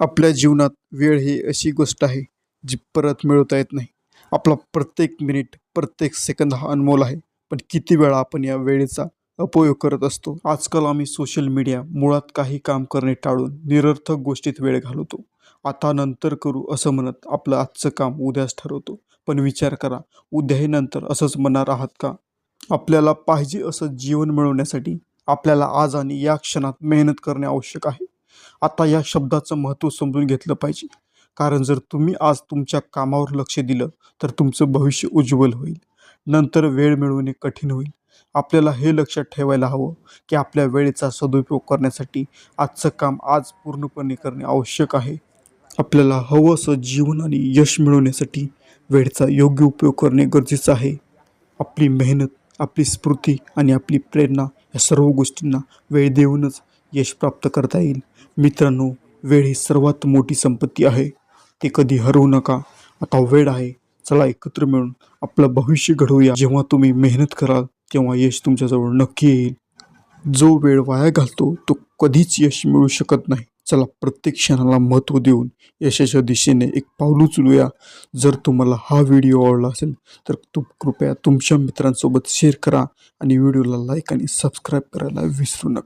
आपल्या जीवनात वेळ ही अशी गोष्ट आहे जी परत मिळवता येत नाही. आपला प्रत्येक मिनिट प्रत्येक सेकंद हा अनमोल आहे. पण किती वेळा आपण या वेळेचा अपयोग करत असतो? आजकाल आम्ही सोशल मीडिया मुळात काही काम करणे टाळून निरर्थक गोष्टीत वेळ घालवतो. आता नंतर करू असं म्हणत आपलं आजचं काम उद्याच ठरवतो. पण विचार करा उद्याही नंतर असंच म्हणणार आहात का? आपल्याला पाहिजे असं जीवन मिळवण्यासाठी आपल्याला आज आणि या क्षणात मेहनत करणे आवश्यक आहे. आता या शब्दाचं महत्त्व समजून घेतलं पाहिजे. कारण जर तुम्ही आज तुमच्या कामावर लक्ष दिलं तर तुमचं भविष्य उज्ज्वल होईल. नंतर वेळ मिळवणे कठीण होईल. आपल्याला हे लक्षात ठेवायला हवं की आपल्या वेळेचा सदुपयोग करण्यासाठी आजचं काम आज पूर्णपणे करणे आवश्यक आहे. आपल्याला हवं असं जीवन आणि यश मिळवण्यासाठी वेळेचा योग्य उपयोग करणे गरजेचं आहे. आपली मेहनत आपली स्फूर्ती आणि आपली प्रेरणा या सर्व गोष्टींना वेळ देऊनच यश प्राप्त करता येईल. मित्रांनो वेळ ही सर्वात मोठी संपत्ती आहे. ते कधी हरवू नका. आता वेळ आहे. चला एकत्र मिळून आपलं भविष्य घडवूया. जेव्हा तुम्ही मेहनत कराल तेव्हा यश तुमच्याजवळ नक्की येईल. जो वेळ वाया घालतो तो कधीच यश मिळू शकत नाही. चला प्रत्येक क्षणाला महत्त्व देऊन यशाच्या दिशेने एक पाऊल उचलूया. जर तुम्हाला हा व्हिडिओ आवडला असेल तर तू कृपया तुमच्या मित्रांसोबत शेअर करा आणि व्हिडिओला लाईक आणि सबस्क्राईब करायला विसरू नका.